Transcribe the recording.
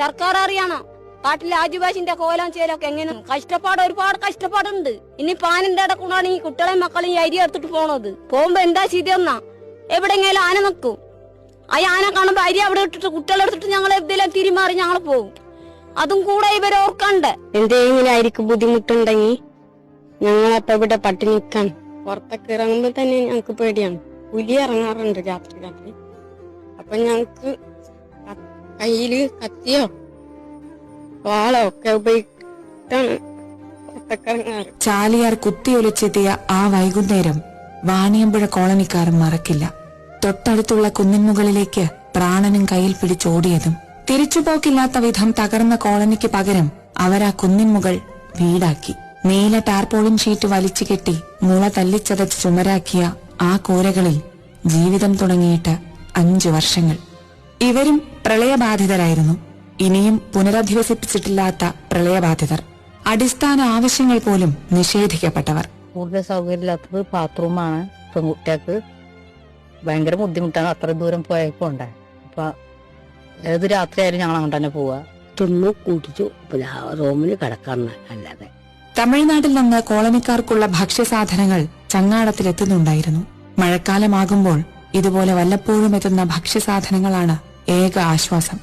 സർക്കാർ അറിയണം കാട്ടിലെ ആദിവാസിന്റെ കോലം ചേലൊക്കെ എങ്ങനെ? കഷ്ടപ്പാട് ഒരുപാട് കഷ്ടപ്പാടുണ്ട്. ഇനി പാനിന്റെ ഇടക്കുണ്ടാണ് ഈ കുട്ടികളെയും മക്കളെയും ഈ അരി എടുത്തിട്ട് പോണത്. പോകുമ്പോ എന്താ ചെയ്തെന്നാ എവിടെങ്കിലും ആന നിൽക്കും. ആ ആന കാണുമ്പോ അരി അവിടെ ഇട്ടിട്ട് കുട്ടികളെ എടുത്തിട്ട് ഞങ്ങൾ എന്തെങ്കിലും തിരിമാറി ഞങ്ങൾ പോകും അതും കൂടെ ഇവരെ ഓർക്കണ്ടേ. എന്തെങ്കിലും ആയിരിക്കും ബുദ്ധിമുട്ടുണ്ടെങ്കിൽ ഞങ്ങളപ്പ ഇവിടെ പട്ടിണി നിക്കാൻ പുറത്തൊക്കെ ഇറങ്ങുമ്പോ തന്നെ ഞങ്ങൾക്ക് പേടിയാണ്. പുലി ഇറങ്ങാറുണ്ട് രാത്രി രാത്രി. അപ്പൊ ഞങ്ങക്ക് ക- കയ്യിൽ കത്തിയോ? വാളോ ഒക്കെ ഉപയോഗിക്കാൻ ചാലിയാർ കുത്തിയൊലിച്ചെത്തിയ ആ വൈകുന്നേരം വാണിയമ്പുഴ കോളനിക്കാർ മറക്കില്ല. തൊട്ടടുത്തുള്ള കുന്നിൻമുകളിലേക്ക് പ്രാണനും കയ്യിൽ പിടിച്ചോടിയതും തിരിച്ചുപോക്കില്ലാത്ത വിധം തകർന്ന കോളനിക്ക് പകരം അവരാ കുന്നിൻമുകൾ വീടാക്കി. നീല ടാർപോളിൻ ഷീറ്റ് വലിച്ചു കെട്ടി മുള തല്ലിച്ചതച്ച് ചുമരാക്കിയ ആ കൂരകളിൽ ജീവിതം തുടങ്ങിയിട്ട് അഞ്ചു വർഷങ്ങൾ. ഇവരും പ്രളയബാധിതരായിരുന്നു. ഇനിയും പുനരധിവസിപ്പിച്ചിട്ടില്ലാത്ത പ്രളയബാധിതർ. അടിസ്ഥാന ആവശ്യങ്ങൾ പോലും നിഷേധിക്കപ്പെട്ടവർ. കൂടുതൽ സൗകര്യമില്ലാത്തത് ബാത്റൂമാണ് പെൺകുട്ടികൾക്ക് ഭയങ്കര ബുദ്ധിമുട്ടാണ്. അത്ര ദൂരം പോയപ്പോ ഉണ്ടായി അപ്പൊ ഏത് രാത്രിയായാലും ഞങ്ങൾ അങ്ങോട്ട് തന്നെ പോവാ. തിന്നു കുടിച്ചു. റൂമിൽ കിടക്കാന്ന് അല്ലാതെ. തമിഴ്നാട്ടിൽ നിന്ന് കോളനിക്കാർക്കുള്ള ഭക്ഷ്യസാധനങ്ങൾ ചങ്ങാടത്തിലെത്തുന്നുണ്ടായിരുന്നു. മഴക്കാലമാകുമ്പോൾ ഇതുപോലെ വല്ലപ്പോഴും എത്തുന്ന ഭക്ഷ്യസാധനങ്ങളാണ് ഏക ആശ്വാസം.